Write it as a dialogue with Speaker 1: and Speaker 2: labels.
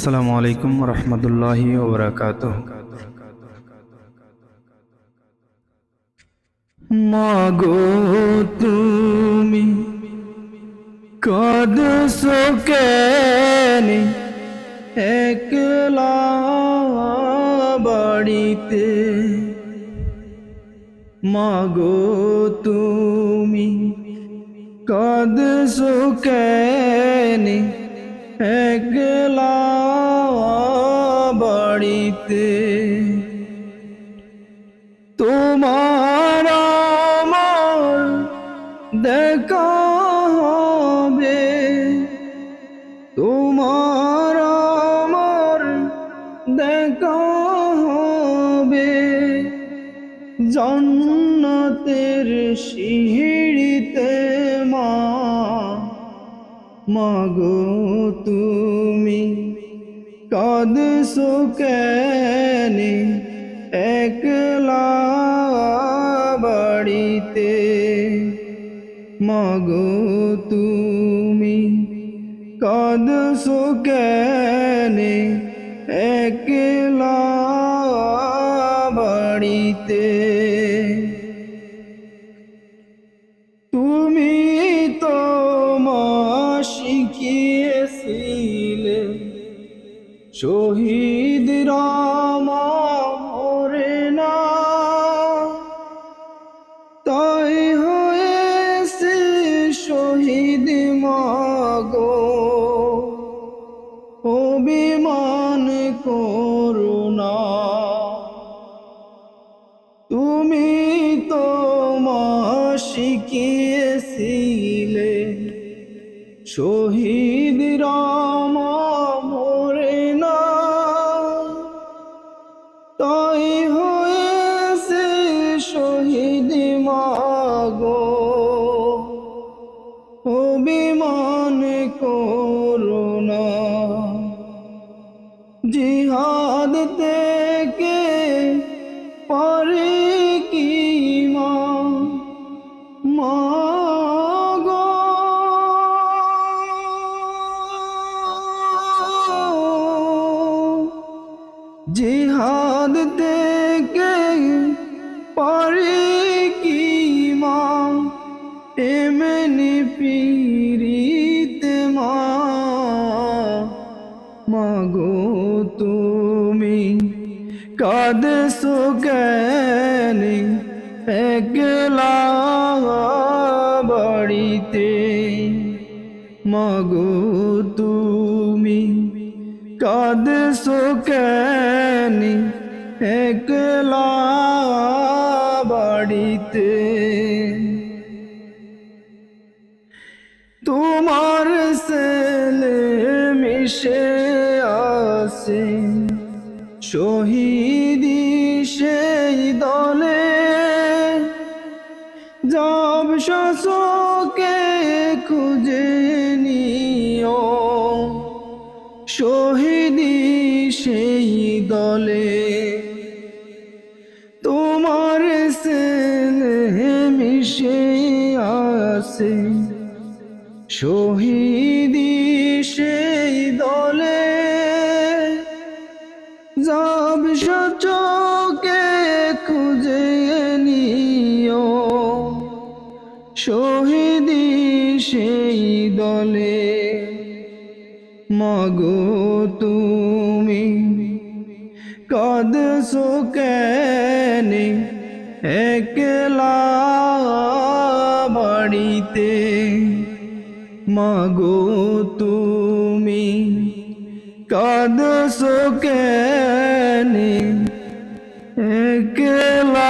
Speaker 1: আসসালামু আলাইকুম রহমতুল্লাহি ওবরাকাত মাগো তুমি কাঁদছো কেনে? একলা বাড়িতে। মাগো তুমি কাঁদছো কেনে? একলা বাড়িতে। তোমার আমার দেখা হবে। তোমার আমার দেখা হবে। জন্নতের সিঁড়িতে মা মাগো তুমি। কাঁদছো কেনে একলা বাড়িতে। মগ তুমি কদ কেনে শহীদ মরে না। তাই হয়েছে শহীদ মাগো। অভিমান করুণা তুমি তো মা শিখিয়েছিলে শহীদ রাম থেকে পারে কি জিহাদ থেকে পারে কি মা? এমনি পিরিতে কাঁদছো জ্ঞানী একলা বাড়িতে মাগো তুমি কাঁদছো জ্ঞানী একলা বাড়িতে তোমার ছেলে মিশে আসে শহীদি যাব শাসকে খুঁজে নিও। শহীদি সেই দলে। তোমার ছেলে মিশে আসে শহীদি সেই দলে। যাব সচকে শহীদি সেই দলে। মাগো তুমি কাঁদছো কেনে? একলা বাড়িতে। মাগো তুমি কাঁদছো কেনে? একলা